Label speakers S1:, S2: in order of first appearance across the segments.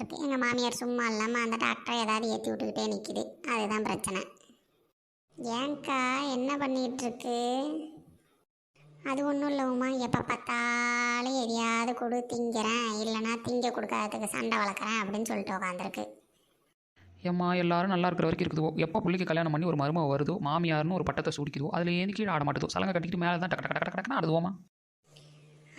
S1: இருக்கு எங்கள் மாமியார் சும்மா இல்லாமல் அந்த டாக்டரை ஏதாவது ஏற்றி விட்டுக்கிட்டே நிற்கிது அதுதான் பிரச்சனை. ஏன்க்கா என்ன பண்ணிகிட்ருக்கு அது ஒன்றும் இல்லை உமா. எப்போ பார்த்தாலும் எதையாவது கொடு திங்கிறேன். இல்லைனா திங்க கொடுக்காததுக்கு சண்டை வளர்க்குறேன் அப்படின்னு சொல்லிட்டு உட்காந்துருக்கு
S2: ஏம்மா எல்லாரும் நல்லா இருக்கிற வரைக்கும் இருக்குதோ எப்போ பிள்ளைக்கு கல்யாணம் பண்ணி ஒரு மருமக வருதோ மாமியார்னு ஒரு பட்டத்தை சூடிக்குதோ அதில் ஏன் கீழே ஆட மாட்டுதோ சலங்கை கட்டிக்கிட்டு மேலே தான் டக்கு டக்கு டக்கு டக்குன்னு ஆடுவோமா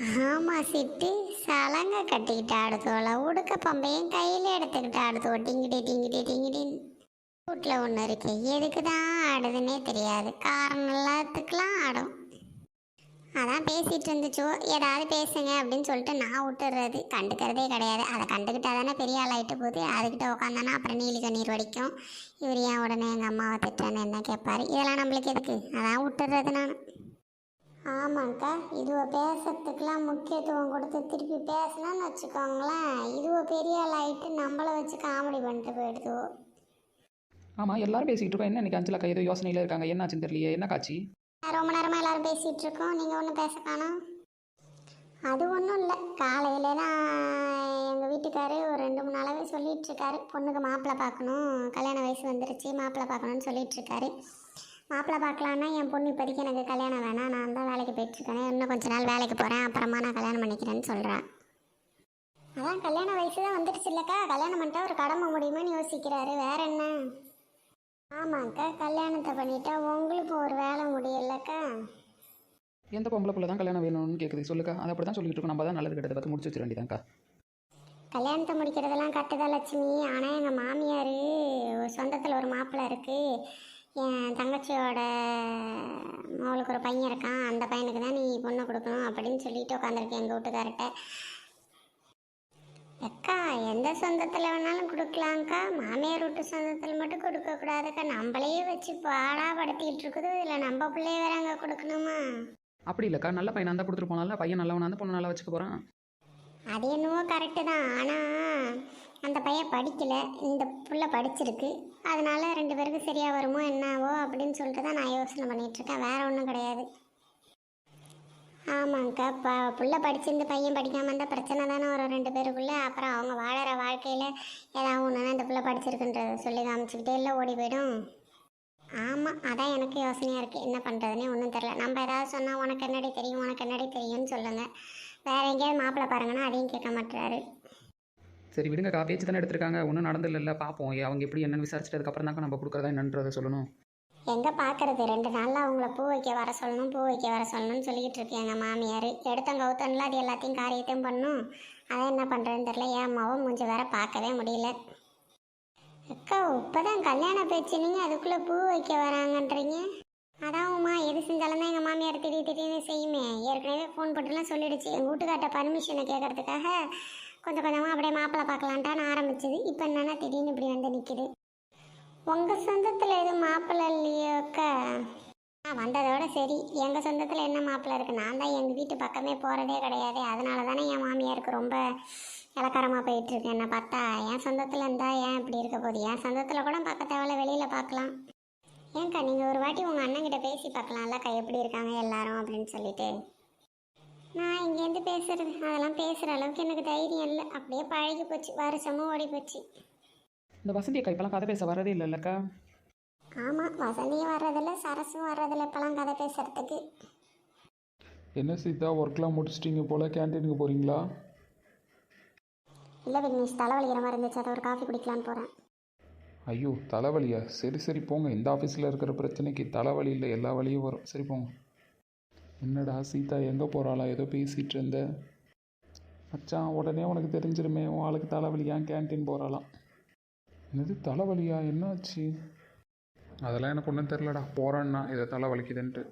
S1: ஆமாம் சிட்டு சலங்கை கட்டிக்கிட்டு ஆடுதோல உடுக்க பம்பையும் கையில் எடுத்துக்கிட்டு ஆடுதோ டிங்கிடி டிங்கிடி டிங்கிடி. வீட்டில் ஒன்று இருக்கு. எதுக்கு தான் ஆடுதுன்னே தெரியாது. காரணம் எல்லாத்துக்கெலாம் ஆடும். அதான் பேசிகிட்டு இருந்துச்சோ ஏதாவது பேசுங்க அப்படின்னு சொல்லிட்டு நான் விட்டுறது. கண்டுக்கிறதே கிடையாது. அதை கண்டுக்கிட்டா தானே பெரிய ஆளாயிட்டு போகுது. அதுக்கிட்ட உட்காந்தானா அப்புறம் நீலி கண்ணீர் வடிக்கும். இவர் ஏன் உடனே எங்கள் அம்மாவை திட்டேன்னு என்ன கேட்பாரு இதெல்லாம் நம்மளுக்கு எதுக்கு? அதான் விட்டுறது நான். ஆமாங்க்கா இதுவை பேசுறதுக்கெலாம் முக்கியத்துவம் கொடுத்து திருப்பி பேசணும்னு வச்சுக்கோங்களேன். இதுவை பெரிய ஆளாயிட்டு நம்மளை வச்சு காமெடி பண்ணிட்டு போயிடுதுவோ
S2: ஆமாம் எல்லாரும் பேசிக்கிட்டு இருக்கோம். என்ன அஞ்சலக்கா ஏதோ யோசனையில் இருக்காங்க? என்னாச்சுன்னு தெரியலையே. என்ன காட்சி?
S1: ரொம்ப நேரமாக எல்லாரும் பேசிகிட்டு இருக்கோம். நீங்கள் ஒன்றும் பேச காணோம்? அது ஒன்றும் இல்லை. காலையில தான் எங்கள் வீட்டுக்காரு ஒரு ரெண்டு மூணு நாளாகவே சொல்லிட்டு இருக்காரு. பொண்ணுக்கு மாப்பிள்ளை பார்க்கணும். கல்யாண வயசு வந்துருச்சு. மாப்பிள்ளை பார்க்கணும்னு சொல்லிட்டு இருக்காரு. மாப்பிள்ளை பார்க்கலான்னா என் பொண்ணு இப்போதைக்கு எனக்கு கல்யாணம் வேணாம். நான் தான் வேலைக்கு போயிட்டுருக்கேன். இன்னும் கொஞ்ச நாள் வேலைக்கு போகிறேன் அப்புறமா நான் கல்யாணம் பண்ணிக்கிறேன்னு சொல்கிறேன் அதான் கல்யாண வயசு தான் வந்துடுச்சு இல்லைக்கா. கல்யாணம் பண்ணிட்டா ஒரு கடமை முடியுமான்னு யோசிக்கிறாரு. வேற என்ன? ஆமாக்கா கல்யாணத்தை பண்ணிட்டா உங்களுக்கு ஒரு வேலை முடியலக்கா.
S2: எந்த பொம்பளை பிள்ளை தான் கல்யாணம் வேணும்னு கேட்குது சொல்லுக்கா. அதை அப்படி தான் சொல்லிட்டு இருக்கோம். நம்ம தான் நல்லது கெட்டதை பார்த்து முடிச்சு வச்சிட வேண்டியதான்க்கா.
S1: கல்யாணத்தை முடிக்கிறதெல்லாம் கட்டுதான் லட்சுமி. ஆனால் எங்கள் மாமியார் சொந்தத்தில் ஒரு மாப்பிள்ளை இருக்குது என் தங்கச்சியோட அவளுக்கு ஒரு பையன் இருக்கான். அந்த பையனுக்கு தான் நீ பொண்ணை கொடுக்கணும் அப்படின்னு சொல்லிட்டு உட்காந்துருக்கேன் எங்கள் வீட்டுக்கார்ட்ட. அக்கா எந்த சொந்தத்தில் வேணாலும் கொடுக்கலாங்க்கா மாமியார் வீட்டு சொந்தத்தில் மட்டும் கொடுக்கக்கூடாதுக்கா நம்மளையே வச்சு பாடா படுத்திக்கிட்டு இருக்குது. இதில் நம்ம பிள்ளைய வேற அங்கே கொடுக்கணுமா?
S2: அப்படி இல்லைக்கா. நல்ல பையனாக இருந்தால் கொடுத்துட்டு போனால பையன் நல்லவனா இருந்தால் பொண்ணு நல்லா வச்சுக்க போகிறான்
S1: அது என்னவோ கரெக்டு தான். ஆனால் அந்த பையன் படிக்கலை இந்த புள்ள படிச்சிருக்கு. அதனால் ரெண்டு பேருக்கு சரியாக வருமோ என்னவோ அப்படின்னு சொல்லிட்டு தான் நான் யோசனை பண்ணிகிட்ருக்கேன் வேறு ஒன்றும் கிடையாது. ஆமாங்க்கா ப புள்ள படிச்சிருந்து பையன் படிக்காமல் இருந்தால் பிரச்சனை தானே வரும் ரெண்டு பேருக்குள்ளே. அப்புறம் அவங்க வாழற வாழ்க்கையில் ஏதாவது ஒன்றுனா இந்த புள்ள படிச்சிருக்குன்றத சொல்லி காமிச்சிக்கிட்டே இல்லை ஓடி போயிடும். ஆமாம் அதான் எனக்கு யோசனையாக இருக்குது என்ன பண்ணுறதுனே ஒன்றும் தெரில நம்ம ஏதாவது சொன்னால் உனக்கு என்னடி தெரியும்? உனக்கு என்னடி தெரியும்னு சொல்லுங்கள் வேறு எங்கேயாவது மாப்பிள்ளை பாருங்கன்னா அதையும் கேட்க மாட்டுறாரு.
S2: சரி விடுங்கக்கா பேச்சு தானே எடுத்திருக்காங்க. ஒன்றும் நடந்தில்ல பார்ப்போம் அவங்க எப்படி என்னன்னு விசாரிச்சதுக்கப்புறம் தான் நம்ம கொடுக்குறதா என்னன்றதை சொல்லணும்.
S1: எங்கே பார்க்கறது ரெண்டு நாளில் அவங்கள பூ வைக்க வர சொல்லணும் பூ வைக்க வர சொல்லணும்னு சொல்லிக்கிட்டு இருக்கு எங்கள் மாமியார். எடுத்தவங்க கௌத்தன்ல அது எல்லாத்தையும் காரியத்தையும் பண்ணும். அதான் என்ன பண்ணுறதுன்னு தெரில என் அம்மாவும் மூஞ்சி வேற பார்க்கவே முடியல. அக்கா இப்போதான் கல்யாண பேச்சு. நீங்கள் அதுக்குள்ளே பூ வைக்க வராங்கன்றீங்க. அதான் உமா எது செஞ்சாலும் தான் எங்கள் மாமியார் திடீர் திடீர்னு செய்யுமே. ஏற்கனவே ஃபோன் போட்டுலாம் சொல்லிடுச்சு. எங்கள் வீட்டுக்கார்ட்ட பர்மிஷனை கேட்கறதுக்காக கொஞ்சம் கொஞ்சமாக அப்படியே மாப்பிள்ளை பார்க்கலான்ட்டான்னு ஆரம்பிச்சது. இப்போ என்னன்னா திடீர்னு இப்படி வந்து நிற்கிது உங்கள் சொந்தத்தில் எதுவும் மாப்பிள்ளை இல்லையோக்கா? ஆ வந்ததோட சரி. எங்கள் சொந்தத்தில் என்ன மாப்பிள்ளை இருக்குது நான் தான் எங்கள் வீட்டு பக்கமே போகிறதே கிடையாது. அதனால தானே என் மாமியாருக்கு ரொம்ப இலக்காரமாக போயிட்டுருக்கு என்னை பார்த்தா என் சொந்தத்தில் இருந்தால் ஏன் இப்படி இருக்க போகுது? என் சொந்தத்தில் கூட பார்க்க தேவையில்ல வெளியில் பார்க்கலாம். ஏங்க்கா நீங்கள் ஒரு வாட்டி உங்கள் அண்ணன்கிட்ட பேசி பார்க்கலாம்லக்கா எப்படி இருக்காங்க எல்லாரும் அப்படின்னு சொல்லிட்டு. நான் இங்கேருந்து பேசுறது அதெல்லாம் பேசுகிற அளவுக்கு எனக்கு தைரியம் இல்லை. அப்படியே பழகி போச்சு வருஷமும் ஓடி போச்சு.
S2: இந்த வசந்தி அக்கா இப்போலாம் கதை பேச வரதே இல்லைல்லக்கா
S1: ஆமாம் வசந்தியும் வர்றதில்ல சரசும் வர்றதில்ல இப்போலாம் கதை பேசுறதுக்கு.
S3: என்ன சீதா ஒர்க்லாம் முடிச்சிட்டிங்க போல் கேன்டீனுக்கு போகிறீங்களா
S1: இல்லை விக்னேஷ் தலைவலிக்கிற மாதிரி இருந்துச்சு அதை ஒரு காஃபி குடிக்கலான்னு போகிறேன்
S3: ஐயோ தலைவலியா? சரி சரி போங்க. இந்த ஆஃபீஸில் இருக்கிற பிரச்சனைக்கு தலைவலி இல்லை எல்லா வலியும் வரும். சரி போங்க. என்னடா சீதா எங்கே போகிறாளா ஏதோ பேசிகிட்டு இருந்த. மச்சான் உடனே உனக்கு தெரிஞ்சிருமே உன் ஆளுக்கு தலைவலியா? கேன்டீன் போகிறாளாம் என்னது தலைவலியா? என்னாச்சு? அதெல்லாம் எனக்கு ஒன்றும் தெரிலடா போகிறேன்னா இதை தலைவலிக்குதுன்ட்டு.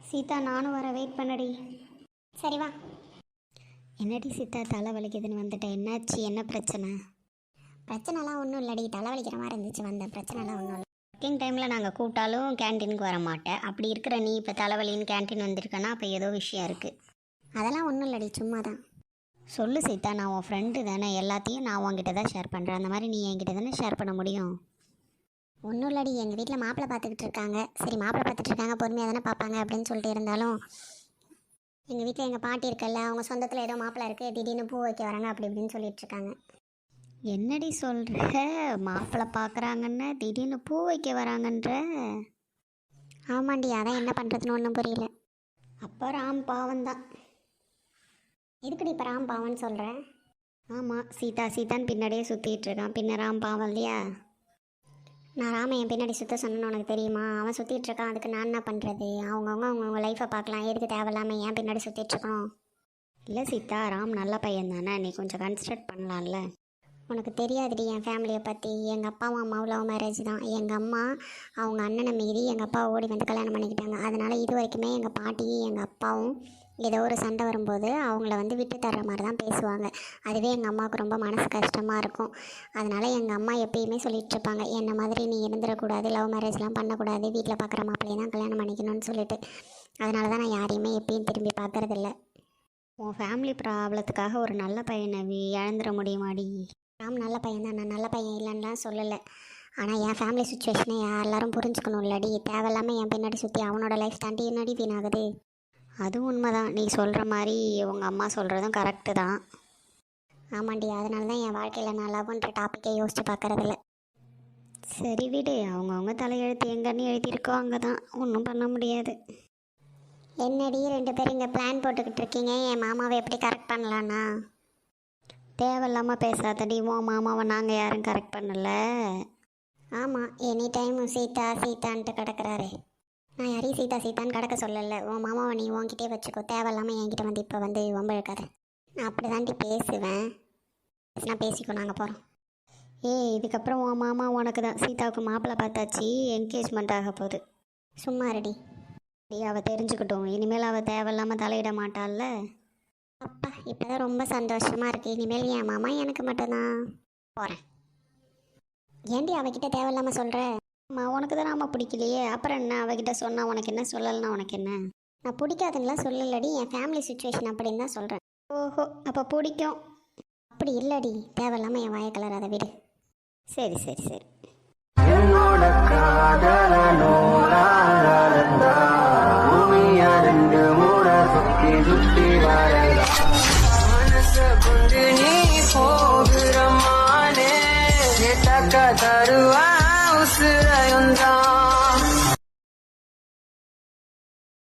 S1: சீதா நானும் வர வெயிட் பண்ணடி. சரி வா. என்னடி சீதா தலை வலிக்குதுன்னு வந்துட்டேன் என்னாச்சு? என்ன பிரச்சனை? பிரச்சனைலாம் ஒன்றும் இல்லடி. தலை வலிக்கிற மாதிரி இருந்துச்சு. வந்த பிரச்சனைலாம் ஒன்றும் இல்லை. ஒர்க்கிங் டைமில் நாங்கள் கூப்பிட்டாலும் கேன்டீனுக்கு வர மாட்டேன். அப்படி இருக்கிற நீ இப்போ தலைவலின்னு கேன்டீன் வந்திருக்கனா அப்போ ஏதோ விஷயம் இருக்குது அதெல்லாம் ஒன்றும் இல்லடி சும்மா தான் சொல்லு சீதா நான் உன் ஃப்ரெண்டு தானே. எல்லாத்தையும் நான் உன்கிட்ட தான் ஷேர் பண்ணுறேன் அந்த மாதிரி நீ என்கிட்ட தானே ஷேர் பண்ண முடியும்? ஒன்றும் இல்லடி எங்கள் வீட்டில் மாப்பிள்ளை பார்த்துக்கிட்டு இருக்காங்க. சரி மாப்பிள்ளை பார்த்துட்டு இருக்காங்க பொறுமையாக தானே பார்ப்பாங்க அப்படின்னு சொல்லிட்டு இருந்தாலும் எங்கள் வீட்டில் எங்கள் பாட்டி இருக்கல்ல அவங்க சொந்தத்தில் ஏதோ மாப்பிள்ளை இருக்குது திடீர்னு பூ வைக்க வராங்க அப்படி இப்படின்னு சொல்லிட்டு இருக்காங்க. என்னடி சொல்கிற மாப்பிள்ளை பார்க்குறாங்கன்னு திடீர்னு பூ வைக்க வராங்கன்ற. ஆமாண்டி அதான் என்ன பண்ணுறதுன்னு ஒன்றும் புரியல. அப்போ ராம் பாவம் தான். எதுக்குடி இப்போ ராம் பாவம்னு சொல்கிறேன் ஆமாம் சீதா சீதான்னு பின்னாடியே சுற்றிட்டு இருக்கான். பின்ன ராம் பாவம் இல்லையா? நான் ராம என் பின்னாடி சுத்த சொன்னேன்னு உனக்கு தெரியுமா? அவன் சுற்றிட்டு இருக்கான். அதுக்கு நான் என்ன பண்ணுறது அவங்கவுங்க அவங்கவுங்க லைஃப்பை பார்க்கலாம் எதுக்கு தேவையில்லாமல் ஏன் பின்னாடி சுற்றிட்டு இருக்கணும்? இல்லை சீதா ராம் நல்ல பையன் தானே. நீ கொஞ்சம் கன்சிடர் பண்ணலாம்ல. உனக்கு தெரியாதுடி என் ஃபேமிலியை பற்றி எங்கள் அப்பாவும் அம்மாவும் லவ் மேரேஜ் தான். எங்கள் அம்மா அவங்க அண்ணனை மீறி எங்கள் அப்பா ஓடி வந்து கல்யாணம் பண்ணிக்கிட்டாங்க. அதனால் இது வரைக்குமே எங்கள் பாட்டியும் எங்கள் அப்பாவும் ஏதோ ஒரு சண்டை வரும்போது அவங்கள வந்து விட்டு தர்ற மாதிரி தான் பேசுவாங்க. அதுவே எங்கள் அம்மாவுக்கு ரொம்ப மனசு கஷ்டமாக இருக்கும். அதனால் எங்கள் அம்மா எப்பயுமே சொல்லிகிட்ருப்பாங்க என்ன மாதிரி நீ இருந்துடக்கூடாது லவ் மேரேஜ்லாம் பண்ணக்கூடாது வீட்டில் பார்க்குற மாப்பிள்ளையை தான் கல்யாணம் பண்ணிக்கணும்னு சொல்லிட்டு. அதனால தான் நான் யாரையுமே எப்பயும் திரும்பி பார்க்குறதில்ல உன் ஃபேமிலி ப்ராப்ளத்துக்காக ஒரு நல்ல பையனை இழந்துட முடியுமாடி? ராம் நல்ல பையன் தான் நான் நல்ல பையன் இல்லைன்னுலாம் சொல்லலை. ஆனால் என் ஃபேமிலி சுச்சுவேஷனை எல்லாரும் புரிஞ்சுக்கணும் இல்லடி தேவையில்லாமல் என் பின்னாடி சுற்றி அவனோட லைஃப் தாண்டி என்னடி வீணாகுது அதுவும் உண்மைதான். நீ சொல்கிற மாதிரி உங்கள் அம்மா சொல்கிறதும் கரெக்டு தான். ஆமாண்டி அதனால தான் என் வாழ்க்கையில் நான் லவ்ன்ற டாப்பிக்கே யோசிச்சு பார்க்கறதில்ல. சரி விடு. அவங்கவுங்க தலையெழுத்து எங்கன்னு எழுதியிருக்கோ அங்கே தான் ஒன்றும் பண்ண முடியாது. என்னடி ரெண்டு பேரும் இங்கே பிளான் போட்டுக்கிட்டு இருக்கீங்க? என் மாமாவை எப்படி கரெக்ட் பண்ணலான்னா? தேவையில்லாமல் பேசாதடி. உன் மாமாவை நாங்கள் யாரும் கரெக்ட் பண்ணல. ஆமாம் எனி டைம் சீதா சீதான்ட்டு கிடக்கிறாரு. நான் யாரையும் சீதா சீதான்னு கிடக்க சொல்லலை. உன் மாமாவை நீ உன்கிட்டே வச்சுக்கோ. தேவையில்லாமல் என்கிட்ட வந்து இப்போ வந்து வம்பிழுக்காத நான் அப்படி தாண்டி பேசுவேன். பேசினா பேசிக்கோ நாங்கள் போகிறோம் ஏய் இதுக்கப்புறம் உன் மாமா உனக்கு தான் சீதாவுக்கு மாப்பிள்ளை பார்த்தாச்சு என்கேஜ்மெண்ட் ஆக போகுது. சும்மா ரெடி அவள் தெரிஞ்சுக்கிட்டோம். இனிமேல் அவள் தேவையில்லாமல் தலையிட மாட்டாள்ல. அப்பா இப்போதான் ரொம்ப சந்தோஷமாக இருக்குது இனிமேல் என் மாமா எனக்கு மட்டும்தான். போகிறேன் ஏண்டி அவகிட்ட தேவையில்லாமல் சொல்கிற அம்மா உனக்கு தான் ஆமாம் பிடிக்கலையே. அப்புறம் என்ன? அவகிட்ட சொன்னால் உனக்கு என்ன? சொல்லலைனா உனக்கு என்ன? நான் பிடிக்காதுங்களா? சொல்லலடி. என் ஃபேமிலி சுச்சுவேஷன் அப்படின்னு தான் சொல்கிறேன் ஓஹோ அப்போ பிடிக்கும். அப்படி இல்லடி. தேவையில்லாமல் என் வாய கலர் அதை விடு. சரி சரி சரி.